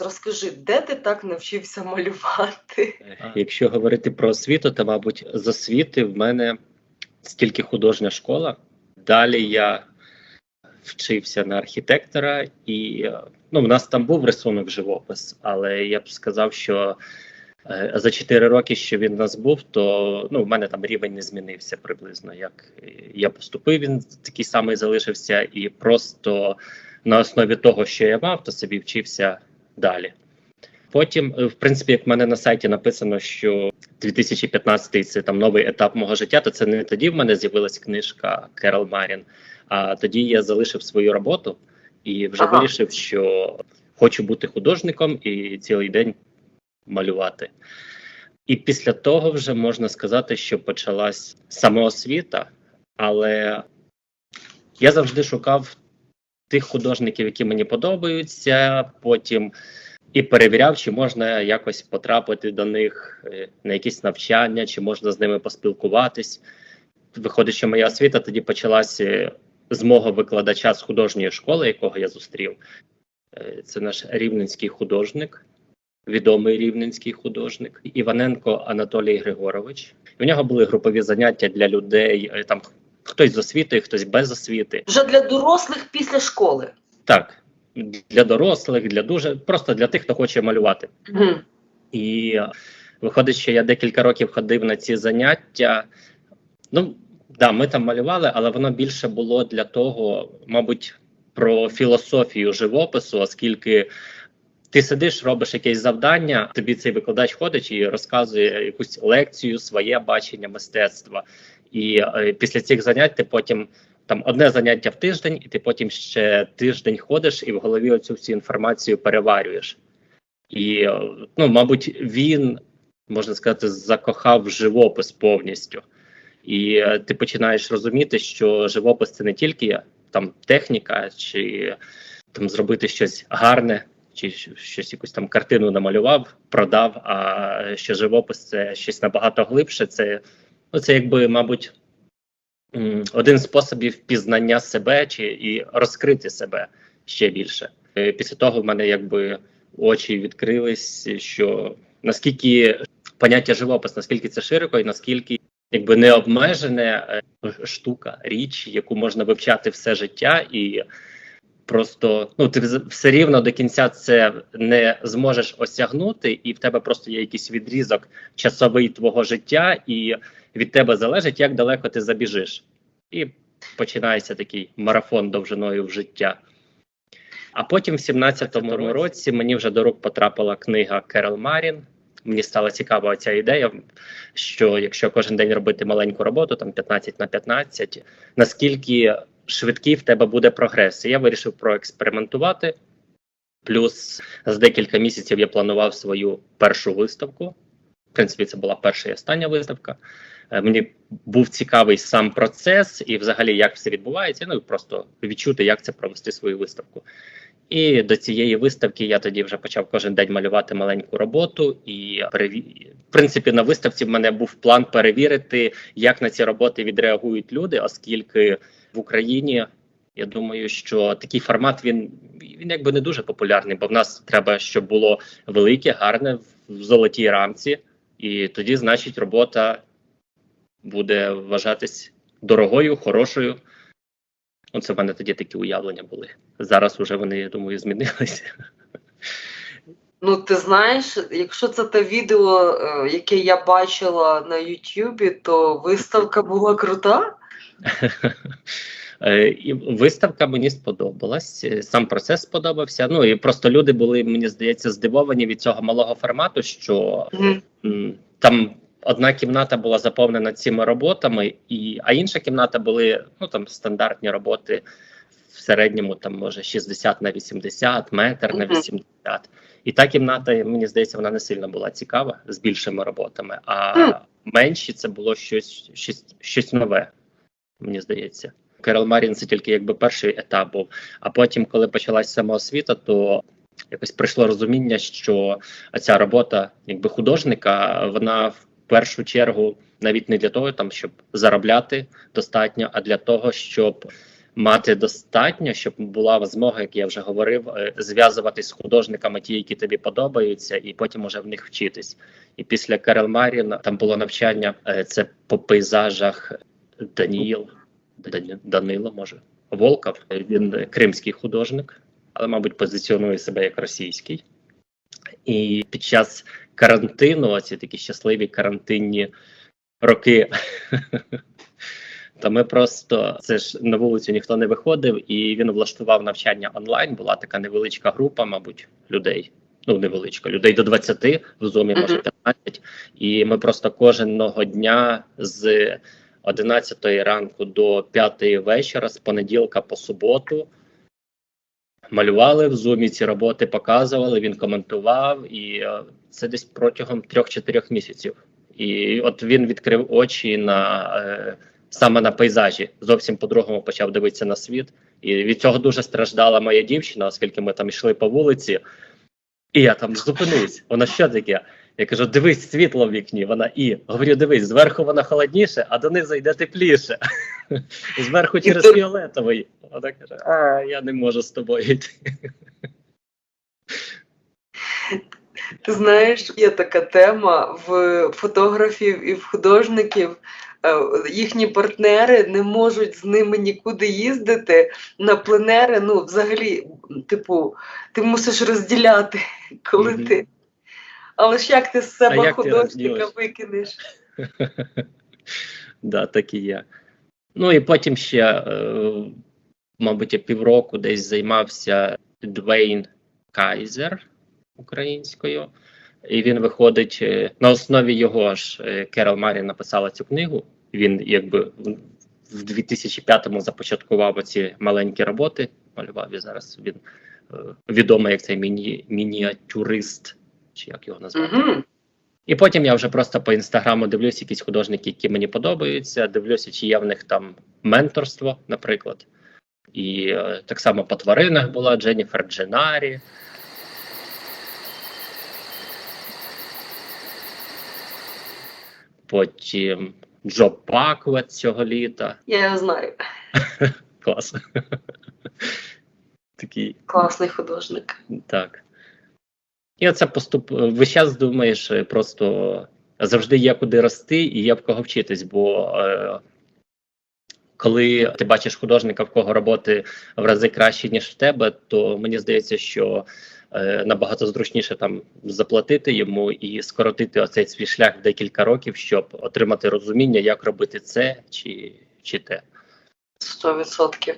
Розкажи, де ти так навчився малювати? Якщо говорити про освіту, то, мабуть, з освіти в мене стільки художня школа. Далі я вчився на архітектора, і ну, в нас там був рисунок живопис, але я б сказав, що е, за 4 роки, що він у нас був, то ну, в мене там рівень не змінився приблизно. Як я поступив, він такий самий залишився, і просто на основі того, що я мав, то собі вчився далі. Потім, е, в принципі, як в мене на сайті написано, що 2015 це там новий етап мого життя, то це не тоді в мене з'явилась книжка Керол Марін, а тоді я залишив свою роботу і вже Ага. вирішив, що хочу бути художником і цілий день малювати. І після того вже можна сказати, що почалась самоосвіта, але я завжди шукав тих художників, які мені подобаються, потім і перевіряв, чи можна якось потрапити до них е, на якісь навчання, чи можна з ними поспілкуватись. Виходить, що моя освіта тоді почалася з мого викладача з художньої школи, якого я зустрів. Е, Це наш рівненський художник, відомий рівненський художник Іваненко Анатолій Григорович. У нього були групові заняття для людей. е, Там хтось з освіти, хтось без освіти. Вже для дорослих після школи. Так, для дорослих, для дуже просто для тих, хто хоче малювати. Угу. І виходить, що я декілька років ходив на ці заняття. Ну, да, ми там малювали, але воно більше було для того, мабуть, про філософію живопису, оскільки ти сидиш, робиш якесь завдання, тобі цей викладач ходить і розказує якусь лекцію, своє бачення мистецтва. І е, після цих занять ти потім там одне заняття в тиждень, і ти потім ще тиждень ходиш і в голові оцю всю інформацію переварюєш. І, е, ну, мабуть, він, можна сказати, закохав живопис повністю. І е, ти починаєш розуміти, що живопис це не тільки там техніка, чи там зробити щось гарне, чи щось якусь там картину намалював, продав. А що живопис це щось набагато глибше. Це, ну, це якби, мабуть, один з способів пізнання себе чи і розкрити себе ще більше. Е, Після того в мене якби очі відкрились, що наскільки поняття живопис, наскільки це широко, і наскільки якби необмежене е, штука, річ, яку можна вивчати все життя, і просто ну ти все рівно до кінця це не зможеш осягнути, і в тебе просто є якийсь відрізок часовий твого життя, і від тебе залежить, як далеко ти забіжиш. І починається такий марафон довжиною в життя. А потім, в 17-му році, мені вже до рук потрапила книга Керол Марін. Мені стала цікава ця ідея, що якщо кожен день робити маленьку роботу, там 15 на 15, наскільки швидкий в тебе буде прогрес. І я вирішив проекспериментувати. Плюс з декілька місяців я планував свою першу виставку. В принципі, це була перша і остання виставка. Е, Мені був цікавий сам процес і, взагалі, як все відбувається. Ну і просто відчути, як це провести свою виставку. І до цієї виставки я тоді вже почав кожен день малювати маленьку роботу. І в принципі, на виставці в мене був план перевірити, як на ці роботи відреагують люди, оскільки в Україні я думаю, що такий формат він, він якби не дуже популярний, бо в нас треба, щоб було велике, гарне в золотій рамці, і тоді, значить, робота буде вважатись дорогою, хорошою. Оце в мене тоді такі уявлення були. Зараз уже вони, я думаю, змінилися. Ну, ти знаєш, якщо це те відео, е, яке я бачила на Ютубі, то виставка була крута. Е, І виставка мені сподобалась, е, сам процес сподобався. Ну і просто люди були, мені здається, здивовані від цього малого формату, що м, там одна кімната була заповнена цими роботами, і, а інша кімната були ну там стандартні роботи в середньому, там може 60 на 80, метр на Мгм. 80. І та кімната, мені здається, вона не сильно була цікава з більшими роботами, а менші це було щось, щось, щось нове, мені здається. Керол Марін це тільки якби перший етап був. А потім, коли почалась самоосвіта, то якось прийшло розуміння, що ця робота, якби художника, вона в першу чергу навіть не для того, там щоб заробляти достатньо, а для того, щоб мати достатньо, щоб була змога, як я вже говорив, е, зв'язуватись з художниками, ті, які тобі подобаються, і потім уже в них вчитись. І після Карел Маріна там було навчання. е, Це по пейзажах Даніїл, Дані- Данило, може Волков. Він кримський художник, але, мабуть, позиціонує себе як російський. І під час карантину, оці такі щасливі карантинні роки. То ми просто це ж на вулицю ніхто не виходив, і він влаштував навчання онлайн. Була така невеличка група, мабуть, людей. Ну, невеличка, людей до 20, в зумі може Мгм. 15. І ми просто кожного дня з 11 ранку до 5 вечора, з понеділка по суботу, малювали в зумі ці роботи, показували, він коментував, і е, це десь протягом 3-4 місяців. І от він відкрив очі на е, саме на пейзажі. Зовсім по-другому почав дивитися на світ. І від цього дуже страждала моя дівчина, оскільки ми там йшли по вулиці, і я там зупинився. Вона що таке? Я кажу: дивись, світло в вікні. Вона і говорю, дивись, зверху вона холодніше, а донизу йде тепліше. Зверху через ти- фіолетовий. Вона каже: А, я не можу з тобою йти. Ти знаєш, є така тема в фотографів і в художників. е, Їхні партнери не можуть з ними нікуди їздити на пленери. Ну, взагалі, типу, ти мусиш розділяти, коли Мгм. ти. Але ж як ти з себе художника викинеш? Да, так і є. Ну і потім ще, е, мабуть, півроку десь займався Двейн Кайзер українською. І він виходить е, на основі його ж е, Керол Марі написала цю книгу. Він якби в- в 2005-му започаткував оці маленькі роботи. Малював і зараз він відомий як цей міні, мініатюрист, чи як його назвати. Угу. І потім я вже просто по інстаграму дивлюся якісь художники, які мені подобаються. Дивлюся, чи є в них там менторство, наприклад. І е, так само по тваринах була Дженніфер Дженарі. Потім Джо Паквет цього літа. Я його знаю. Клас. Такий Класний художник. Так. І оце поступ. Весь час думаєш, е, просто завжди є куди рости і є в кого вчитись, бо е, коли ти бачиш художника, в кого роботи в рази кращі, ніж в тебе, то мені здається, що е, набагато зручніше там заплатити йому і скоротити оцей свій шлях в декілька років, щоб отримати розуміння, як робити це чи, чи те. Сто відсотків.